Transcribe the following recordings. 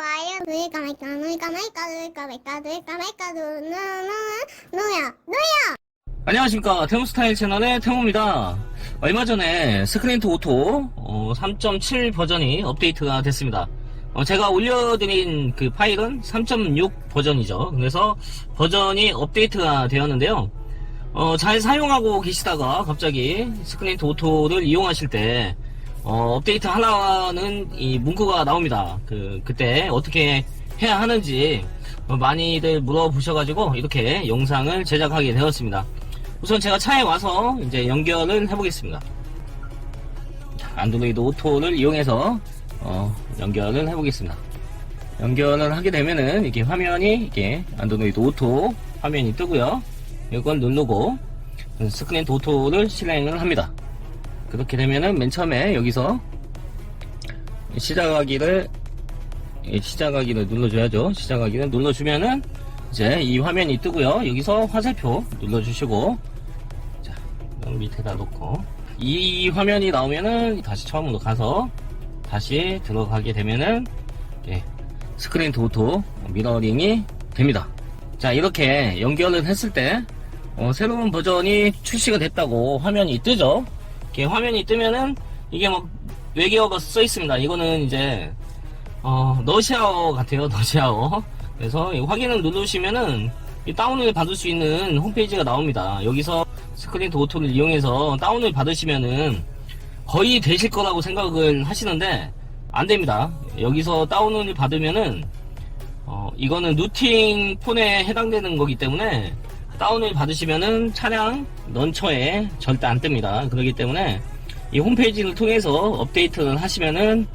좋아요 누이까 말까 누이까 말까 누이까 말까 누이까 말까 누 누 누 누야 누야. 안녕하십니까. 태무스타일 채널의 태무입니다. 얼마 전에 스크린트 오토 어, 3.7 버전이 업데이트가 됐습니다. 어, 제가 올려드린 그 파일은 3.6 버전이죠. 그래서 버전이 업데이트가 되었는데요. 어, 잘 사용하고 계시다가 갑자기 스크린트 오토를 이용하실 때 어, 업데이트 하라는 이 문구가 나옵니다 그, 그때 어떻게 해야 하는지 어, 많이들 물어보셔가지고 이렇게 영상을 제작하게 되었습니다 우선 제가 차에 와서 이제 연결을 해보겠습니다. 자, 안드로이드 오토를 이용해서 어, 연결을 해보겠습니다. 연결을 하게 되면은 이렇게 화면이 이렇게 안드로이드 오토 화면이 뜨고요. 이걸 누르고 스크린트 오토를 실행을 합니다. 그렇게 되면은 맨 처음에 여기서 시작하기를 예, 시작하기를 눌러줘야죠. 시작하기를 눌러주면은 이제 이 화면이 뜨고요. 여기서 화살표 눌러주시고 자, 밑에다 놓고 이 화면이 나오면은 다시 처음으로 가서 다시 들어가게 되면은 예, 스크린 도토 미러링이 됩니다. 자 이렇게 연결을 했을 때 어, 새로운 버전이 출시가 됐다고 화면이 뜨죠. 이렇게 화면이 뜨면은 이게 뭐 외계어가 써 있습니다. 이거는 이제 어, 러시아어 같아요, 러시아어. 그래서 이 확인을 누르시면은 이 다운을 받을 수 있는 홈페이지가 나옵니다. 여기서 스크린 도어토를 이용해서 다운을 받으시면은 거의 되실 거라고 생각을 하시는데 안 됩니다. 여기서 다운을 받으면은 어, 이거는 루팅 폰에 해당되는 거기 때문에 다운을 받으시면은 차량 런처에 절대 안 뜹니다. 그렇기 때문에 이 홈페이지를 통해서 업데이트를 하시면은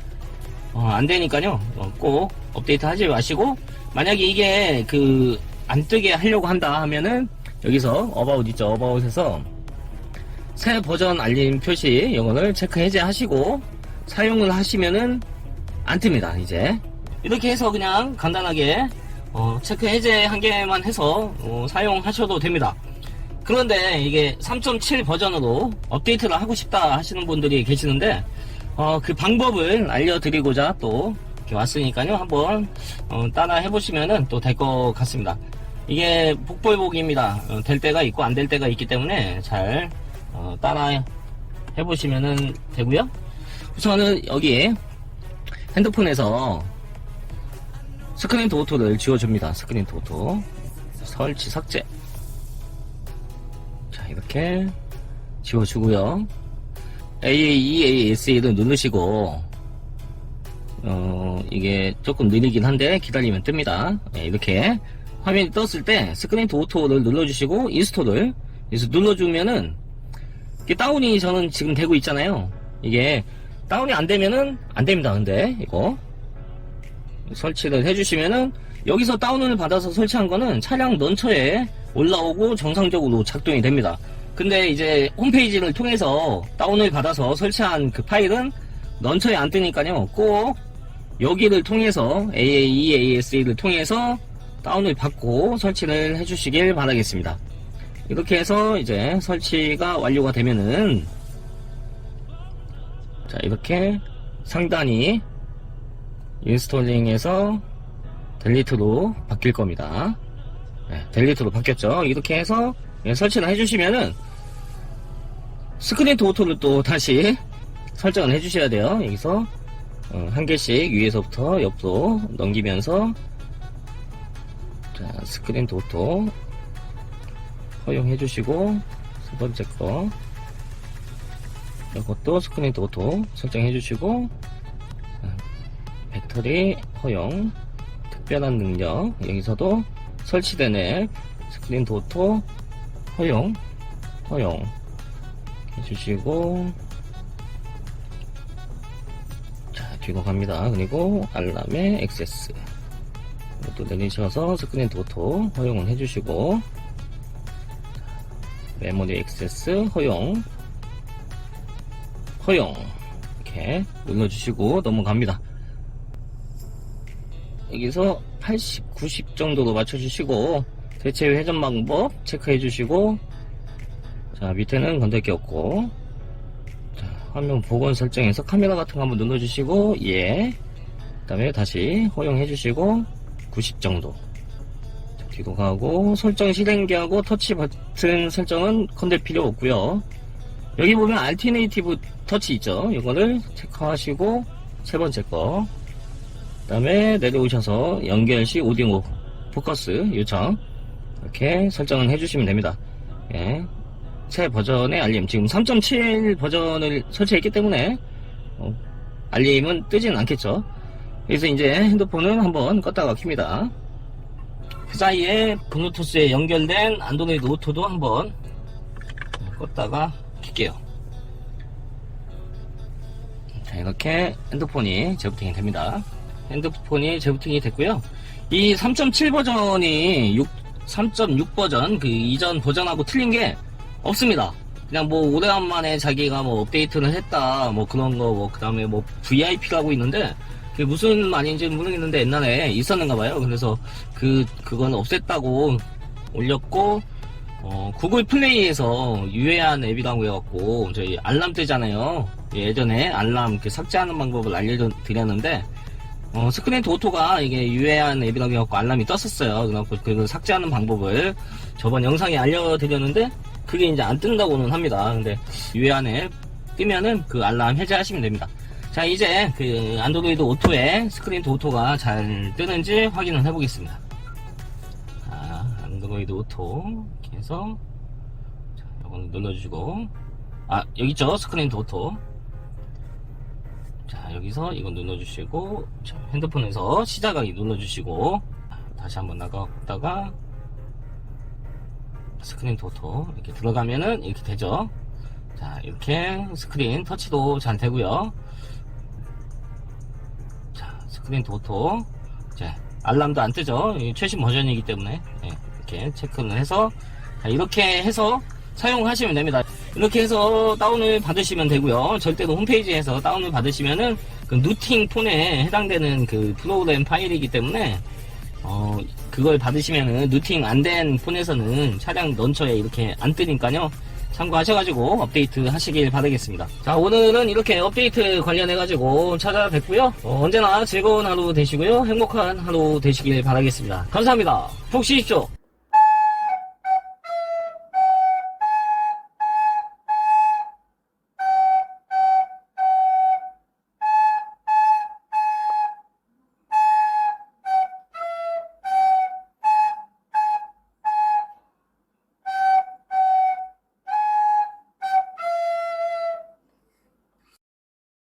어, 안 되니까요. 어, 꼭 업데이트 하지 마시고 만약에 이게 그 안 뜨게 하려고 한다 하면은 여기서 어바웃 있죠. 어바웃에서 새 버전 알림 표시 이거를 체크 해제하시고 사용을 하시면은 안 뜹니다. 이제 이렇게 해서 그냥 간단하게 어, 체크 해제 한 개만 해서 어, 사용하셔도 됩니다. 그런데 이게 3.7 버전으로 업데이트를 하고 싶다 하시는 분들이 계시는데 어, 그 방법을 알려드리고자 또 왔으니까요. 한번 어, 따라 해보시면은 또 될 것 같습니다. 이게 복불복입니다. 어, 될 때가 있고 안 될 때가 있기 때문에 잘 어, 따라 해보시면은 되고요. 우선은 여기 핸드폰에서 스크린 도어토를 지워줍니다. 스크린 도어토 설치 삭제. 자 이렇게 지워주고요. AAEASA를 누르시고 어 이게 조금 느리긴 한데 기다리면 뜹니다 네, 이렇게 화면이 떴을 때 스크린 오토를 눌러주시고 인스톨을 그래서 눌러주면은 이게 다운이 저는 지금 되고 있잖아요 이게 다운이 안 되면은 안 됩니다 근데 이거 설치를 해주시면은 여기서 다운을 받아서 설치한 거는 차량 런처에 올라오고 정상적으로 작동이 됩니다 근데 이제 홈페이지를 통해서 다운을 받아서 설치한 그 파일은 런처에 안 뜨니까요. 꼭 여기를 통해서 AAEASA를 통해서 다운을 받고 설치를 해주시길 바라겠습니다. 이렇게 해서 이제 설치가 완료가 되면은 자 이렇게 상단이 인스톨링에서 델리트로 바뀔 겁니다. 네, 델리트로 바뀌었죠. 이렇게 해서 예, 설치를 해주시면은 스크린 도어토를 또 다시 설정을 해주셔야 돼요. 여기서 어, 한 개씩 위에서부터 옆으로 넘기면서 자, 스크린 도어토 허용해 주시고 세 번째 거 이것도 스크린 도어토 설정해 주시고 어, 배터리 허용 특별한 능력 여기서도 설치된 앱 스크린 도어토 허용 허용 해주시고 자 뒤로 갑니다. 그리고 알람의 액세스. 이것도 내리셔서 스크린 도토 허용을 해주시고 메모리 액세스 허용 허용. 이렇게 눌러주시고 넘어갑니다 여기서 80, 90 정도로 맞춰주시고 대체 회전 방법 체크해 주시고 자 밑에는 건들 게 없고 자 화면 복원 설정에서 카메라 같은 거 한번 눌러 주시고 예. 다음에 다시 허용해 주시고 90 정도. 자, 뒤로 가고 설정 실행기하고 터치 버튼 설정은 건들 필요 없고요. 여기 보면 알티네이티브 터치 있죠? 이거를 체크하시고 세 번째 거 그 다음에 내려오셔서 연결 시 오디오 포커스 요청 이렇게 설정을 해주시면 됩니다. 예. 새 버전의 알림. 지금 3.7 버전을 설치했기 때문에 어, 알림은 뜨진 않겠죠. 그래서 이제 핸드폰을 한번 껐다가 켭니다. 그 사이에 블루투스에 연결된 안드로이드 오토도 한번 껐다가 켤게요. 자 이렇게 핸드폰이 재부팅이 됩니다 핸드폰이 재부팅이 됐고요 이 3.7 버전이 6, 3.6 버전 그 이전 버전하고 틀린 게 없습니다. 그냥 뭐 오래간만에 자기가 뭐 업데이트를 했다 뭐 그런 거 뭐 그다음에 뭐 VIP라고 있는데 그게 무슨 말인지 는 모르겠는데 옛날에 있었는가 봐요. 그래서 그 그건 없앴다고 올렸고 어, 구글 플레이에서 유해한 앱이라고 해갖고 저희 알람 뜨잖아요. 예전에 알람 삭제하는 방법을 알려드렸는데 어, 스크린트 오토가 이게 유해한 앱이라고 해갖고 알람이 떴었어요. 그래갖고 그 삭제하는 방법을 저번 영상에 알려드렸는데 그게 이제 안 뜬다고는 합니다. 근데 유해한 앱 뜨면은 그 알람 해제하시면 됩니다. 자 이제 그 안드로이드 오토에 스크린트 오토가 잘 뜨는지 확인을 해보겠습니다. 자, 안드로이드 오토 이렇게 해서 자, 이거는 눌러주시고 아 여기 있죠 스크린트 오토 자 여기서 이거 눌러주시고 자, 핸드폰에서 시작하기 눌러주시고 다시 한번 나갔다가 스크린 도토 이렇게 들어가면은 이렇게 되죠? 자 이렇게 스크린 터치도 잘 되고요. 자 스크린 도토 자 알람도 안 뜨죠? 이 최신 버전이기 때문에. 예, 이렇게 체크를 해서. 자, 이렇게 해서 사용하시면 됩니다 이렇게 해서 다운을 받으시면 되고요 절대로 홈페이지에서 다운을 받으시면은 그 누팅 폰에 해당되는 그 프로그램 파일이기 때문에 어, 그걸 받으시면은 누팅 안 된 폰에서는 차량 런처에 이렇게 안 뜨니까요. 참고하셔가지고 업데이트 하시길 바라겠습니다. 자, 오늘은 이렇게 업데이트 관련해가지고 찾아뵙고요. 어, 언제나 즐거운 하루 되시고요. 행복한 하루 되시길 바라겠습니다. 감사합니다. 푹 쉬십시오.